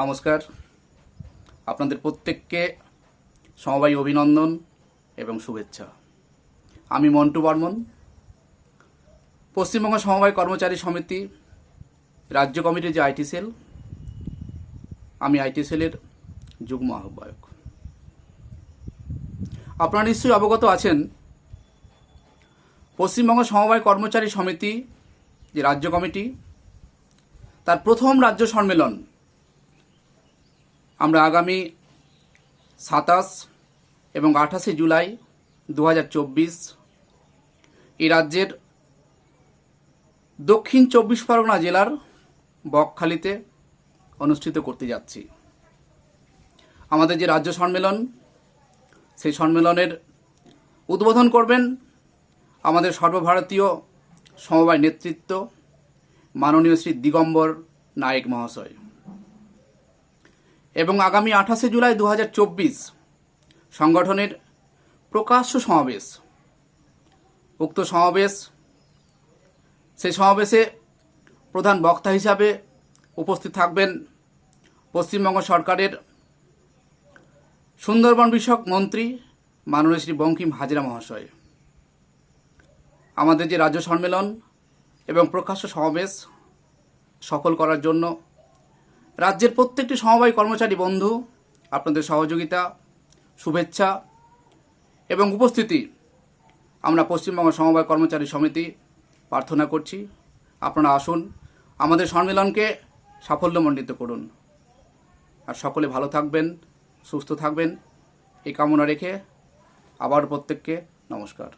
নমস্কার। আপনাদের প্রত্যেককে সমবায় অভিনন্দন এবং শুভেচ্ছা। আমি মন্টু বর্মন। পশ্চিমবঙ্গ সমবায় কর্মচারী সমিতি, রাজ্য কমিটির যে আইটি সেল, আমি আইটি সেলের যুগ্ম আহ্বায়ক। আপনারা নিশ্চয়ই অবগত আছেন, পশ্চিমবঙ্গ সমবায় কর্মচারী সমিতি যে রাজ্য কমিটি, তার প্রথম রাজ্য সম্মেলন আমরা আগামী সাতাশ এবং আঠাশে জুলাই দু হাজার চব্বিশ এই রাজ্যের দক্ষিণ চব্বিশ পরগনা জেলার বকখালিতে অনুষ্ঠিত করতে যাচ্ছি। আমাদের যে রাজ্য সম্মেলন, সেই সম্মেলনের উদ্বোধন করবেন আমাদের সর্বভারতীয় সমবায় নেতৃত্ব মাননীয় শ্রী দিগম্বর নায়েক মহাশয়। এবং আগামী আঠাশে জুলাই দু হাজার চব্বিশ সংগঠনের প্রকাশ্য সমাবেশ। উক্ত সমাবেশ সেই সমাবেশে প্রধান বক্তা হিসাবে উপস্থিত থাকবেন পশ্চিমবঙ্গ সরকারের সুন্দরবন বিষয়ক মন্ত্রী মাননীয় শ্রী বঙ্কিম হাজরা মহাশয়। আমাদের যে রাজ্য সম্মেলন এবং প্রকাশ্য সমাবেশ সফল করার জন্য রাজ্যের প্রত্যেকটি সমবায় কর্মচারী বন্ধু, আপনাদের সহযোগিতা, শুভেচ্ছা এবং উপস্থিতি। আমরা পশ্চিমবঙ্গ সমবায় কর্মচারী সমিতি প্রার্থনা করছি, আপনারা আসুন, আমাদের সম্মেলনকে সাফল্যমণ্ডিত করুন। আর সকলে ভালো থাকবেন, সুস্থ থাকবেন, এই কামনা রেখে আবার প্রত্যেককে নমস্কার।